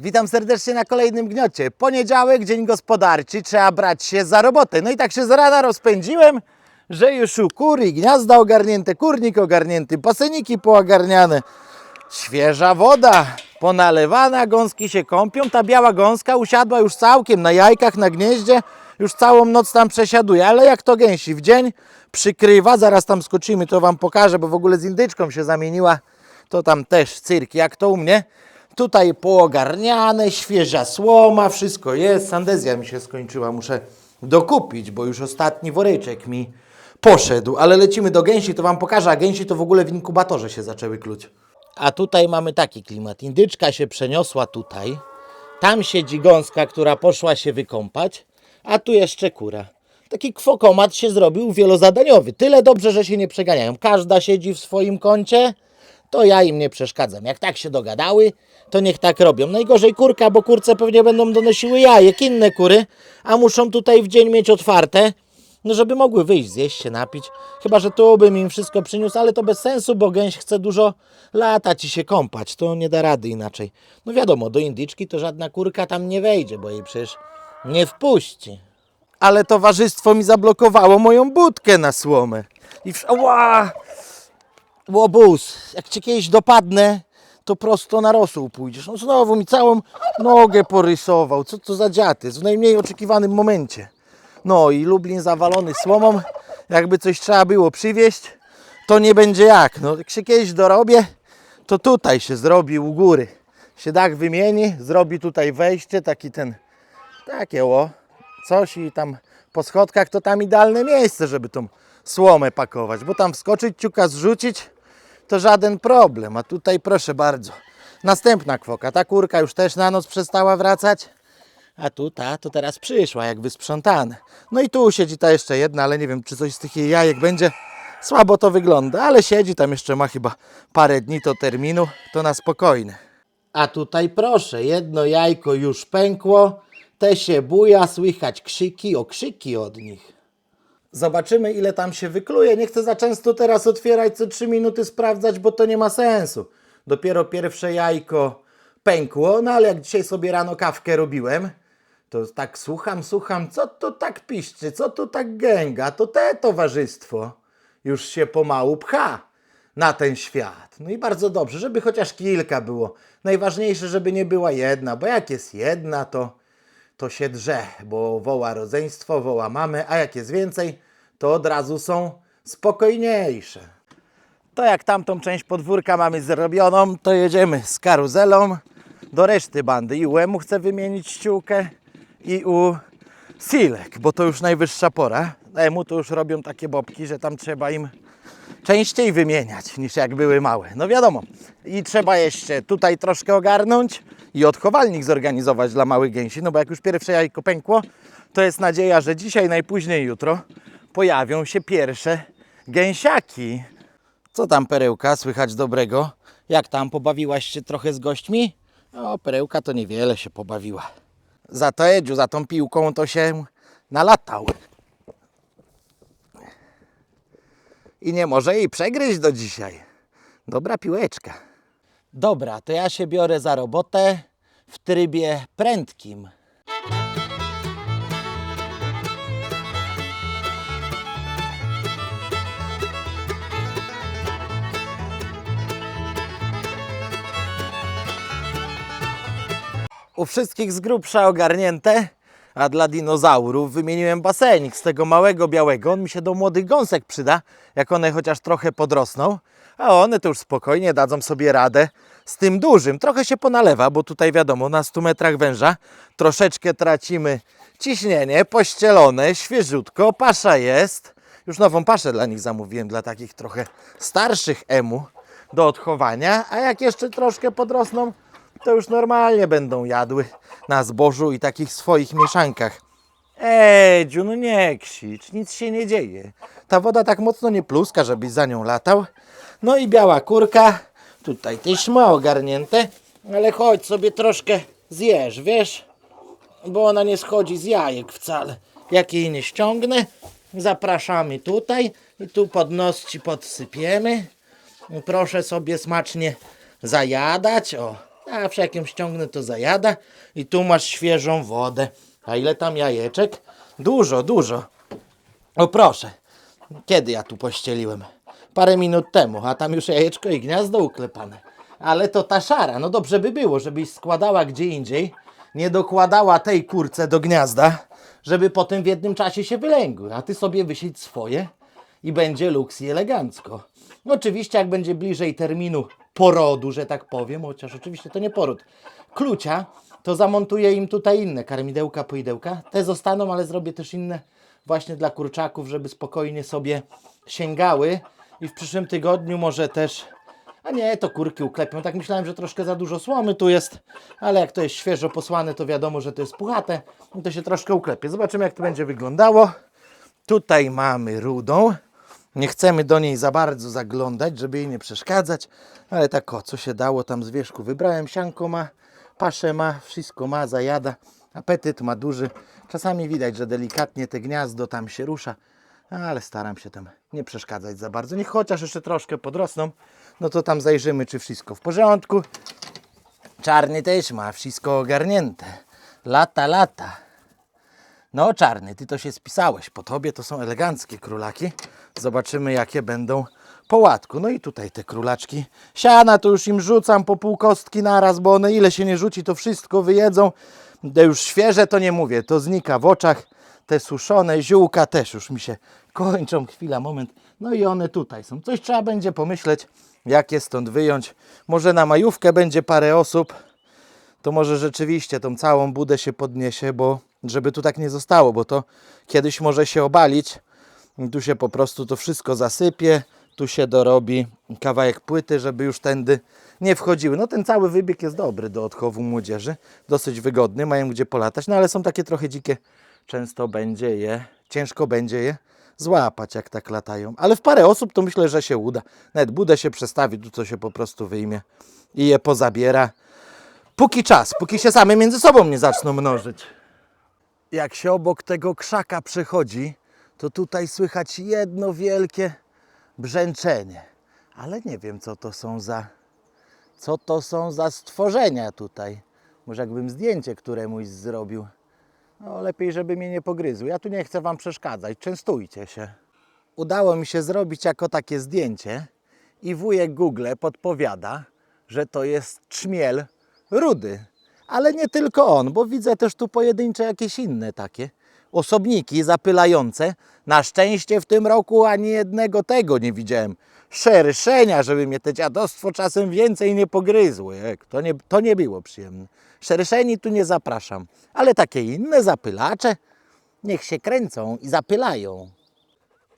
Witam serdecznie na kolejnym gniocie. Poniedziałek, dzień gospodarczy, trzeba brać się za robotę. No i tak się z rana rozpędziłem, że już u kury gniazda ogarnięte, kurnik ogarnięty, paseniki poogarniane, świeża woda ponalewana, gąski się kąpią. Ta biała gąska usiadła już całkiem na jajkach, na gnieździe, już całą noc tam przesiaduje, ale jak to gęsi w dzień przykrywa, zaraz tam skoczymy, to Wam pokażę, bo w ogóle z indyczką się zamieniła, to tam też cyrk, jak to u mnie. Tutaj poogarniane, świeża słoma, wszystko jest. Sandezja mi się skończyła, muszę dokupić, bo już ostatni woreczek mi poszedł. Ale lecimy do gęsi, to Wam pokażę, a gęsi to w ogóle w inkubatorze się zaczęły kluć. A tutaj mamy taki klimat. Indyczka się przeniosła tutaj. Tam siedzi gąska, która poszła się wykąpać, a tu jeszcze kura. Taki kwokomat się zrobił wielozadaniowy. Tyle dobrze, że się nie przeganiają. Każda siedzi w swoim kącie, to ja im nie przeszkadzam. Jak tak się dogadały, to niech tak robią. Najgorzej kurka, bo kurce pewnie będą donosiły jajek, inne kury, a muszą tutaj w dzień mieć otwarte, no żeby mogły wyjść, zjeść się, napić. Chyba, że tu bym im wszystko przyniósł, ale to bez sensu, bo gęś chce dużo latać i się kąpać. To nie da rady inaczej. No wiadomo, do indyczki to żadna kurka tam nie wejdzie, bo jej przecież nie wpuści. Ale towarzystwo mi zablokowało moją budkę na słomę. I. Ła! Łobuz, jak cię kiedyś dopadnę, to prosto na rosół pójdziesz. No znowu mi całą nogę porysował. Co to za dziaty? W najmniej oczekiwanym momencie. No i Lublin zawalony słomą. Jakby coś trzeba było przywieźć, to nie będzie jak. No jak się kiedyś dorobię, to tutaj się zrobi u góry. Się dach wymieni, zrobi tutaj wejście, taki ten, takie o, coś i tam po schodkach to tam idealne miejsce, żeby tą słomę pakować, bo tam wskoczyć, ciuka zrzucić, to żaden problem. A tutaj proszę bardzo. Następna kwoka. Ta kurka już też na noc przestała wracać. A tu ta to teraz przyszła, jak wysprzątane. No i tu siedzi ta jeszcze jedna, ale nie wiem, czy coś z tych jej jajek będzie. Słabo to wygląda, ale siedzi tam jeszcze ma chyba parę dni to terminu, to na spokojne. A tutaj proszę, jedno jajko już pękło, te się buja, słychać krzyki, okrzyki od nich. Zobaczymy, ile tam się wykluje. Nie chcę za często teraz otwierać, co 3 minuty sprawdzać, bo to nie ma sensu. Dopiero pierwsze jajko pękło, no ale jak dzisiaj sobie rano kawkę robiłem, to tak słucham, słucham, co tu tak piszczy, co tu tak gęga, to te towarzystwo już się pomału pcha na ten świat. No i bardzo dobrze, żeby chociaż kilka było. Najważniejsze, żeby nie była jedna, bo jak jest jedna, to to się drze, bo woła rodzeństwo, woła mamy, a jak jest więcej, to od razu są spokojniejsze. To jak tamtą część podwórka mamy zrobioną, to jedziemy z karuzelą do reszty bandy. I u Emu chcę wymienić ściółkę i u Silek, bo to już najwyższa pora. Emu to już robią takie bobki, że tam trzeba im częściej wymieniać niż jak były małe. No wiadomo. I trzeba jeszcze tutaj troszkę ogarnąć i odchowalnik zorganizować dla małych gęsi, no bo jak już pierwsze jajko pękło, to jest nadzieja, że dzisiaj, najpóźniej jutro pojawią się pierwsze gęsiaki. Co tam perełka, słychać dobrego? Jak tam, pobawiłaś się trochę z gośćmi? O, perełka to niewiele się pobawiła. Za to Edziu, za tą piłką to się nalatał. I nie może jej przegryźć do dzisiaj. Dobra piłeczka. Dobra, to ja się biorę za robotę w trybie prędkim. U wszystkich z grubsza ogarnięte, a dla dinozaurów wymieniłem basenik z tego małego białego. On mi się do młodych gąsek przyda, jak one chociaż trochę podrosną, a one to już spokojnie dadzą sobie radę z tym dużym. Trochę się ponalewa, bo tutaj wiadomo, na 100 metrach węża troszeczkę tracimy ciśnienie, pościelone, świeżutko, pasza jest. Już nową paszę dla nich zamówiłem, dla takich trochę starszych emu do odchowania, a jak jeszcze troszkę podrosną, to już normalnie będą jadły na zbożu i takich swoich mieszankach. Edziu, no nie krzycz, nic się nie dzieje. Ta woda tak mocno nie pluska, żebyś za nią latał. No i biała kurka, tutaj też ma ogarnięte, ale chodź sobie troszkę zjesz, wiesz? Bo ona nie schodzi z jajek wcale. Jak jej nie ściągnę, zapraszamy tutaj i tu pod nos ci podsypiemy. Proszę sobie smacznie zajadać, o. Zawsze jak ją ściągnę, to zajada. I tu masz świeżą wodę. A ile tam jajeczek? Dużo, dużo. O proszę. Kiedy ja tu pościeliłem? Parę minut temu, a tam już jajeczko i gniazdo uklepane. Ale to ta szara. No dobrze by było, żebyś składała gdzie indziej. Nie dokładała tej kurce do gniazda, żeby potem w jednym czasie się wylęgły. A ty sobie wysiedź swoje i będzie luks i elegancko. Oczywiście, jak będzie bliżej terminu porodu, że tak powiem, chociaż oczywiście to nie poród, klucia, to zamontuję im tutaj inne karmidełka, poidełka. Te zostaną, ale zrobię też inne właśnie dla kurczaków, żeby spokojnie sobie sięgały. I w przyszłym tygodniu może też. A nie, to kurki uklepią. Tak myślałem, że troszkę za dużo słomy tu jest, ale jak to jest świeżo posłane, to wiadomo, że to jest puchate. I to się troszkę uklepie. Zobaczymy, jak to będzie wyglądało. Tutaj mamy rudą. Nie chcemy do niej za bardzo zaglądać, żeby jej nie przeszkadzać, ale tak o, co się dało tam z wierzchu wybrałem. Sianko ma, paszę ma, wszystko ma, zajada. Apetyt ma duży. Czasami widać, że delikatnie te gniazdo tam się rusza, ale staram się tam nie przeszkadzać za bardzo. Niech chociaż jeszcze troszkę podrosną, no to tam zajrzymy, czy wszystko w porządku. Czarny też ma wszystko ogarnięte. Lata, lata. No, czarny, ty to się spisałeś. Po tobie to są eleganckie królaki. Zobaczymy, jakie będą po łatku. No i tutaj te królaczki. Siana to już im rzucam po pół kostki naraz, bo one ile się nie rzuci, to wszystko wyjedzą. Te już świeże to nie mówię, to znika w oczach. Te suszone ziółka też już mi się kończą. Chwila, moment. No i one tutaj są. Coś trzeba będzie pomyśleć, jak je stąd wyjąć. Może na majówkę będzie parę osób to może rzeczywiście tą całą budę się podniesie, bo żeby tu tak nie zostało, bo to kiedyś może się obalić. Tu się po prostu to wszystko zasypie, tu się dorobi kawałek płyty, żeby już tędy nie wchodziły. No ten cały wybieg jest dobry do odchowu młodzieży, dosyć wygodny, mają gdzie polatać, no ale są takie trochę dzikie, często będzie je, ciężko będzie je złapać, jak tak latają. Ale w parę osób to myślę, że się uda. Nawet budę się przestawi, tu co się po prostu wyjmie i je pozabiera. Póki czas, póki się same między sobą nie zaczną mnożyć. Jak się obok tego krzaka przechodzi, to tutaj słychać jedno wielkie brzęczenie. Ale nie wiem, co to są za, co to są za stworzenia tutaj. Może jakbym zdjęcie któremuś zrobił. No, lepiej, żeby mnie nie pogryzły. Ja tu nie chcę Wam przeszkadzać. Częstujcie się. Udało mi się zrobić jako takie zdjęcie i wujek Google podpowiada, że to jest trzmiel rudy. Ale nie tylko on, bo widzę też tu pojedyncze jakieś inne takie osobniki zapylające. Na szczęście w tym roku ani jednego tego nie widziałem. Szerszenia, żeby mnie te dziadostwo czasem więcej nie pogryzły. To nie, to nie było przyjemne. Szerszeni tu nie zapraszam, ale takie inne zapylacze niech się kręcą i zapylają.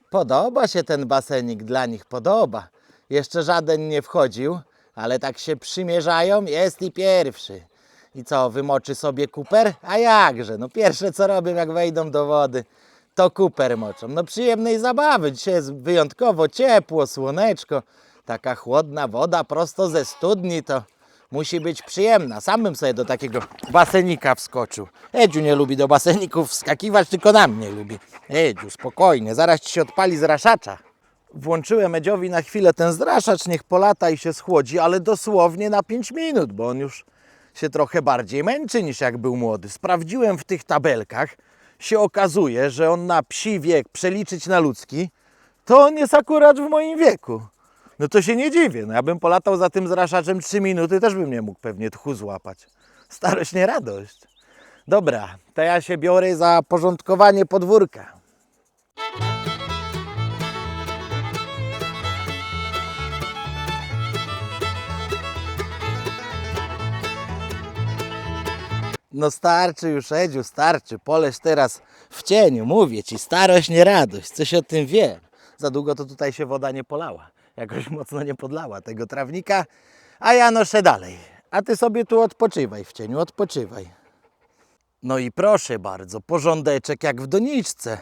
Podoba się ten basenik, dla nich podoba. Jeszcze żaden nie wchodził, ale tak się przymierzają, jest i pierwszy. I co, wymoczy sobie kuper? A jakże, no pierwsze co robią jak wejdą do wody, to kuper moczą. No przyjemnej zabawy, dzisiaj jest wyjątkowo ciepło, słoneczko, taka chłodna woda prosto ze studni to musi być przyjemna. Sam bym sobie do takiego basenika wskoczył. Edziu nie lubi do baseników wskakiwać, tylko na mnie lubi. Edziu, spokojnie, zaraz ci się odpali zraszacza. Włączyłem Edziowi na chwilę ten zraszacz, niech polata i się schłodzi, ale dosłownie na 5 minut, bo on już się trochę bardziej męczy niż jak był młody. Sprawdziłem w tych tabelkach, się okazuje, że on na psi wiek przeliczyć na ludzki, to on jest akurat w moim wieku. No to się nie dziwię. No ja bym polatał za tym zraszaczem 3 minuty, też bym nie mógł pewnie tchu złapać. Starość nie radość. Dobra, to ja się biorę za porządkowanie podwórka. No starczy już, Edziu, starczy. Poleż teraz w cieniu. Mówię ci, starość nie radość. Coś o tym wiem. Za długo to tutaj się woda nie polała. Jakoś mocno nie podlała tego trawnika. A ja noszę dalej. A ty sobie tu odpoczywaj w cieniu, odpoczywaj. No i proszę bardzo, porządeczek jak w doniczce.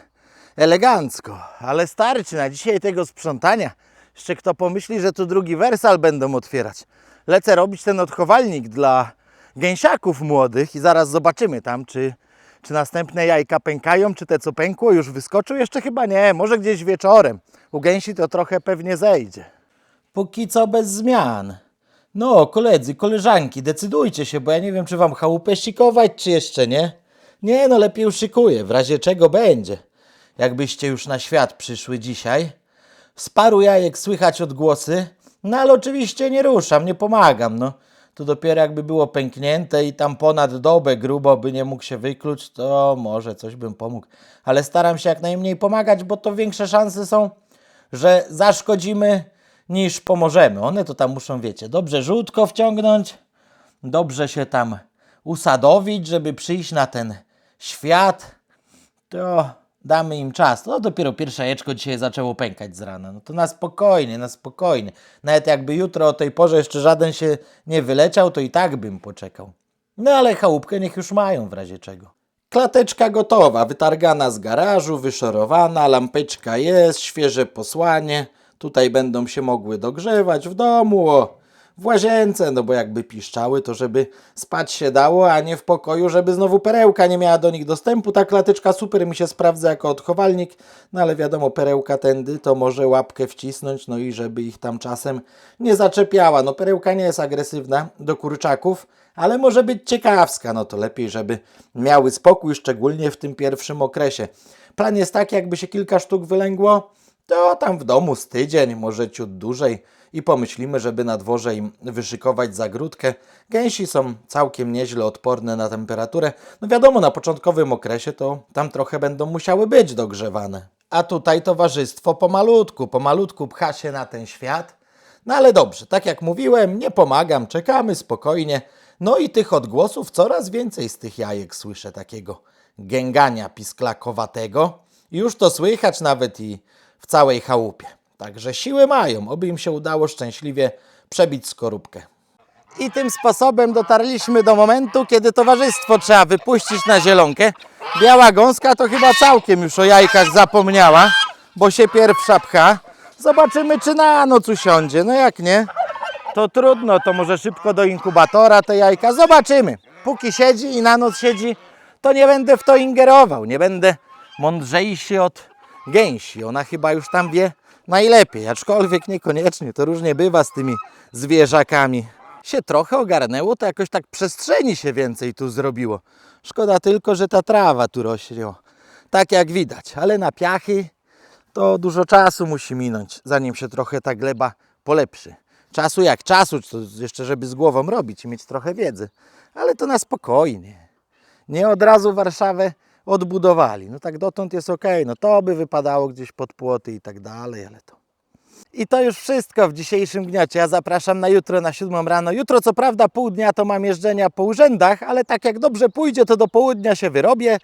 Elegancko, ale starczy na dzisiaj tego sprzątania. Jeszcze kto pomyśli, że tu drugi wersal będą otwierać. Lecę robić ten odchowalnik dla gęsiaków młodych i zaraz zobaczymy tam, czy, czy następne jajka pękają, czy te co pękło już wyskoczył. Jeszcze chyba nie, może gdzieś wieczorem. U gęsi to trochę pewnie zejdzie. Póki co bez zmian. No, koledzy, koleżanki, decydujcie się, bo ja nie wiem, czy wam chałupę ścikować, czy jeszcze nie. Nie, no lepiej już szykuję, w razie czego będzie. Jakbyście już na świat przyszły dzisiaj. Z paru jajek słychać odgłosy, no ale oczywiście nie ruszam, nie pomagam, no. To dopiero jakby było pęknięte i tam ponad dobę grubo by nie mógł się wykluć, to może coś bym pomógł. Ale staram się jak najmniej pomagać, bo to większe szanse są, że zaszkodzimy niż pomożemy. One to tam muszą, wiecie, dobrze żółtko wciągnąć, dobrze się tam usadowić, żeby przyjść na ten świat, to damy im czas. To dopiero pierwsze jajeczko dzisiaj zaczęło pękać z rana. No to na spokojnie, na spokojnie. Nawet jakby jutro o tej porze jeszcze żaden się nie wyleciał, to i tak bym poczekał. No ale chałupkę niech już mają w razie czego. Klateczka gotowa, wytargana z garażu, wyszorowana, lampeczka jest, świeże posłanie. Tutaj będą się mogły dogrzewać w domu, o, w łazience, no bo jakby piszczały, to żeby spać się dało, a nie w pokoju, żeby znowu perełka nie miała do nich dostępu. Ta klateczka super mi się sprawdza jako odchowalnik, no ale wiadomo, perełka tędy to może łapkę wcisnąć, no i żeby ich tam czasem nie zaczepiała. No perełka nie jest agresywna do kurczaków, ale może być ciekawska, no to lepiej, żeby miały spokój, szczególnie w tym pierwszym okresie. Plan jest taki, jakby się kilka sztuk wylęgło, to tam w domu z tydzień, może ciut dłużej i pomyślimy, żeby na dworze im wyszykować zagródkę. Gęsi są całkiem nieźle odporne na temperaturę. No wiadomo, na początkowym okresie to tam trochę będą musiały być dogrzewane. A tutaj towarzystwo pomalutku, pomalutku pcha się na ten świat. No ale dobrze, tak jak mówiłem, nie pomagam, czekamy spokojnie. No i tych odgłosów coraz więcej z tych jajek słyszę takiego gęgania pisklakowatego. Już to słychać nawet i w całej chałupie. Także siły mają, oby im się udało szczęśliwie przebić skorupkę. I tym sposobem dotarliśmy do momentu, kiedy towarzystwo trzeba wypuścić na zielonkę. Biała gąska to chyba całkiem już o jajkach zapomniała, bo się pierwsza pcha. Zobaczymy, czy na noc usiądzie. No jak nie, to trudno, to może szybko do inkubatora te jajka. Zobaczymy. Póki siedzi i na noc siedzi, to nie będę w to ingerował. Nie będę mądrzejszy od gęsi. Ona chyba już tam wie najlepiej, aczkolwiek niekoniecznie. To różnie bywa z tymi zwierzakami. Się trochę ogarnęło, to jakoś tak przestrzeni się więcej tu zrobiło. Szkoda tylko, że ta trawa tu rośnie. Tak jak widać, ale na piachy to dużo czasu musi minąć, zanim się trochę ta gleba polepszy. Czasu jak czasu, to jeszcze żeby z głową robić i mieć trochę wiedzy, ale to na spokojnie. Nie od razu Warszawę odbudowali. No tak dotąd jest ok, no to by wypadało gdzieś pod płoty i tak dalej, ale to. I to już wszystko w dzisiejszym gniocie. Ja zapraszam na jutro na 7 rano. Jutro co prawda pół dnia to mam jeżdżenia po urzędach, ale tak jak dobrze pójdzie, to do południa się wyrobię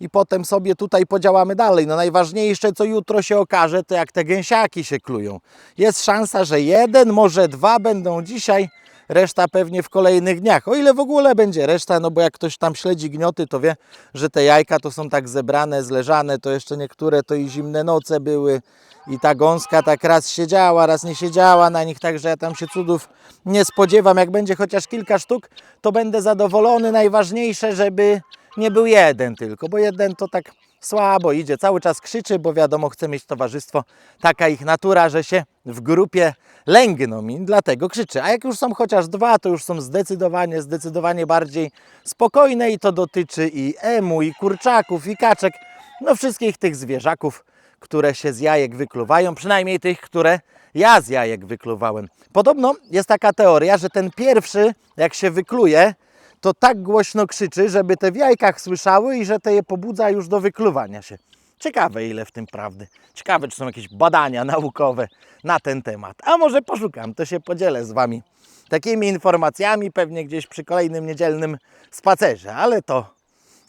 i potem sobie tutaj podziałamy dalej. No najważniejsze, co jutro się okaże, to jak te gęsiaki się klują. Jest szansa, że jeden, może dwa będą dzisiaj, reszta pewnie w kolejnych dniach. O ile w ogóle będzie reszta, no bo jak ktoś tam śledzi gnioty, to wie, że te jajka to są tak zebrane, zleżane, to jeszcze niektóre to i zimne noce były i ta gąska tak raz siedziała, raz nie siedziała na nich, także ja tam się cudów nie spodziewam. Jak będzie chociaż kilka sztuk, to będę zadowolony. Najważniejsze, żeby nie był jeden tylko, bo jeden to tak słabo idzie, cały czas krzyczy, bo wiadomo, chce mieć towarzystwo. Taka ich natura, że się w grupie lęgną i dlatego krzyczy. A jak już są chociaż dwa, to już są zdecydowanie, zdecydowanie bardziej spokojne i to dotyczy i emu, i kurczaków, i kaczek, no wszystkich tych zwierzaków, które się z jajek wykluwają, przynajmniej tych, które ja z jajek wykluwałem. Podobno jest taka teoria, że ten pierwszy, jak się wykluje, to tak głośno krzyczy, żeby te w jajkach słyszały i że te je pobudza już do wykluwania się. Ciekawe ile w tym prawdy. Ciekawe, czy są jakieś badania naukowe na ten temat. A może poszukam, to się podzielę z Wami takimi informacjami, pewnie gdzieś przy kolejnym niedzielnym spacerze, ale to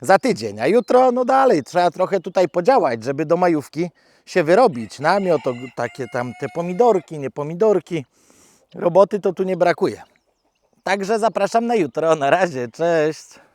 za tydzień. A jutro, no dalej, trzeba trochę tutaj podziałać, żeby do majówki się wyrobić. Namiot, takie tam te pomidorki, nie pomidorki. Roboty to tu nie brakuje. Także zapraszam na jutro. Na razie, cześć.